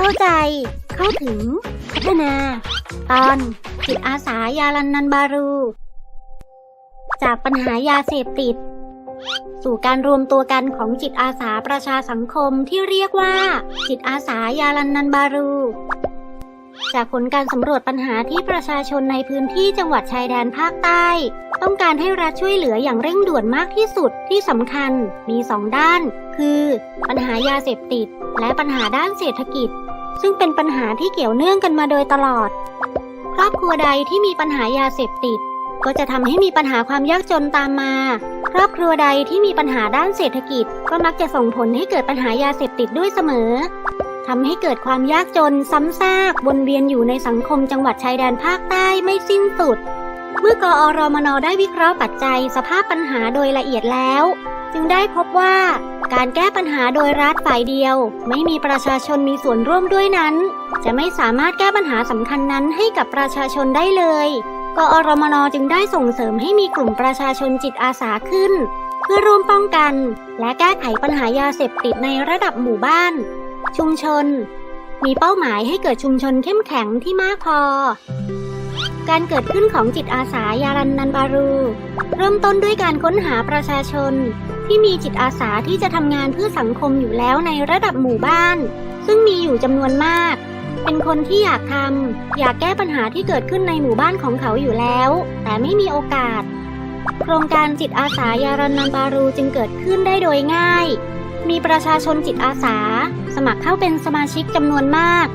เข้าใจ เข้าถึง พัฒนา ตอนจิตอาสายาลันนันบารู จากปัญหายาเสพติด สู่การรวมตัวกันของจิตอาสาประชาสังคมที่เรียกว่า จิตอาสายาลันนันบารู จากผลการสำรวจปัญหาที่ประชาชนในพื้นที่จังหวัดชายแดนภาคใต้ ต้องการให้รัฐช่วยเหลืออย่างเร่งด่วนมากที่สุดที่สำคัญมีสองด้านคือปัญหายาเสพติด และปัญหาด้านเศรษฐกิจ ซึ่งเป็นปัญหาที่เกี่ยวเนื่องกันมาโดยตลอด ครอบครัวใดที่มีปัญหายาเสพติด ก็จะทำให้มีปัญหาความยากจนตามมา ครอบครัวใดที่มีปัญหาด้านเศรษฐกิจ ก็มักจะส่งผลให้เกิดปัญหายาเสพติดด้วยเสมอทำให้เกิดความยากจนซ้ำซากวนเวียนอยู่ในสังคมจังหวัดชายแดนภาคใต้ไม่สิ้นสุด เมื่อกอรมนได้วิเคราะห์ปัจจัยสภาพปัญหาโดยละเอียดแล้ว จึงได้พบว่าการแก้ปัญหาโดยรัฐฝ่ายเดียว ไม่มีประชาชนมีส่วนร่วมด้วยนั้น จะไม่สามารถแก้ปัญหาสำคัญนั้นให้กับประชาชนได้เลยกอรมนจึงได้ส่งเสริมให้มีกลุ่มประชาชนจิตอาสาขึ้น เพื่อร่วมป้องกัน และแก้ไขปัญหายาเสพติดในระดับหมู่บ้าน ชุมชน มีเป้าหมายให้เกิดชุมชนเข้มแข็งที่มากพอ การเกิดขึ้นของจิตอาสายารันนันบารู เริ่มต้นด้วยการค้นหาประชาชน ที่มีจิตอาสาที่จะทำงานเพื่อสังคมอยู่แล้วในระดับหมู่บ้าน ซึ่งมีอยู่จำนวนมาก เป็นคนที่อยากทำอยากแก้ปัญหาที่เกิดขึ้นในหมู่บ้านของเขาอยู่แล้ว แต่ไม่มีโอกาส โครงการจิตอาสายารันนันบารูจึงเกิดขึ้นได้โดยง่าย มีประชาชนจิตอาสา สมัครเข้าเป็นสมาชิกจำนวนมาก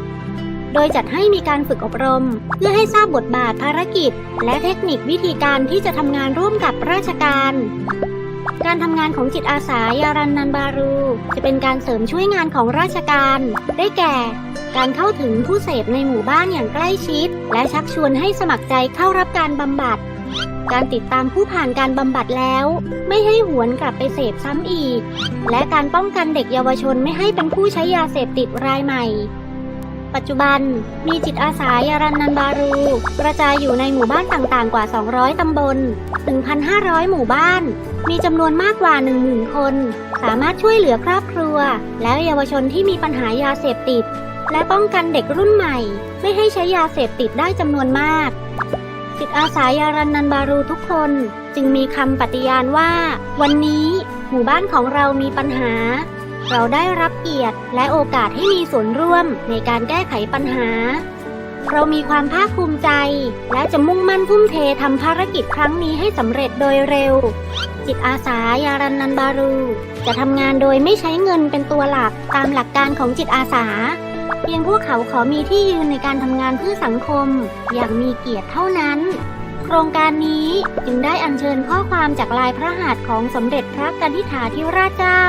โดยจัดให้มีการฝึกอบรม เพื่อให้ทราบบทบาทภารกิจ และเทคนิควิธีการที่จะทำงานร่วมกับราชการ การทำงานของจิตอาสายารันนันบารู จะเป็นการเสริมช่วยงานของราชการ ได้แก่ การเข้าถึงผู้เสพในหมู่บ้านอย่างใกล้ชิด และชักชวนให้สมัครใจเข้ารับการบำบัด การติดตามผู้ผ่านการบำบัดแล้ว ไม่ให้หวนกลับไปเสพซ้ำอีก และการป้องกันเด็กเยาวชนไม่ให้เป็นผู้ใช้ยาเสพติดรายใหม่ ปัจจุบัน มีจิตอาสายารันนันบารู กระจายอยู่ในหมู่บ้านต่างๆ กว่า 200 ตำบล 1,500 หมู่บ้าน มีจำนวนมากกว่า 10,000 คน สามารถช่วยเหลือครอบครัว และเยาวชนที่มีปัญหายาเสพติด และป้องกันเด็กรุ่นใหม่ ไม่ให้ใช้ยาเสพติดได้จำนวนมาก จิตอาสายารันนันบารูทุกคนจึงมีคำปฏิญาณว่า วันนี้ หมู่บ้านของเรามีปัญหา เราได้รับเกียรติและโอกาสให้มีส่วนร่วมในการแก้ไขปัญหา เรามีความภาคภูมิใจ และจะมุ่งมั่นทุ่มเททำภารกิจครั้งนี้ให้สำเร็จโดยเร็ว จิตอาสายารันนันบารู จะทำงานโดยไม่ใช้เงินเป็นตัวหลักตามหลักการของจิตอาสา เพียงพวกเขาขอมีที่ยืนในการทำงานเพื่อสังคม อย่างมีเกียรติเท่านั้นโครงการนี้จึงได้อัญเชิญข้อความจากลายพระหัตถ์ของสมเด็จพระกนิษฐาธิราชเจ้า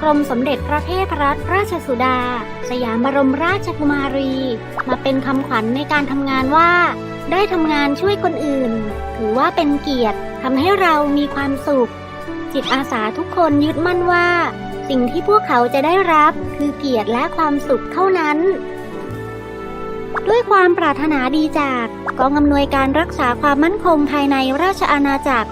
กรมสมเด็จพระเทพรัตนราชสุดา สยามบรมราชกุมารี มาเป็นคำขวัญในการทำงานว่า ได้ทำงานช่วยคนอื่น ถือว่าเป็นเกียรติทำให้เรามีความสุข จิตอาสาทุกคนยึดมั่นว่า สิ่งที่พวกเขาจะได้รับคือเกียรติและความสุขเท่านั้น ด้วยความปรารถนาดีจากกองอำนวยการรักษาความมั่นคงภายในราชอาณาจักร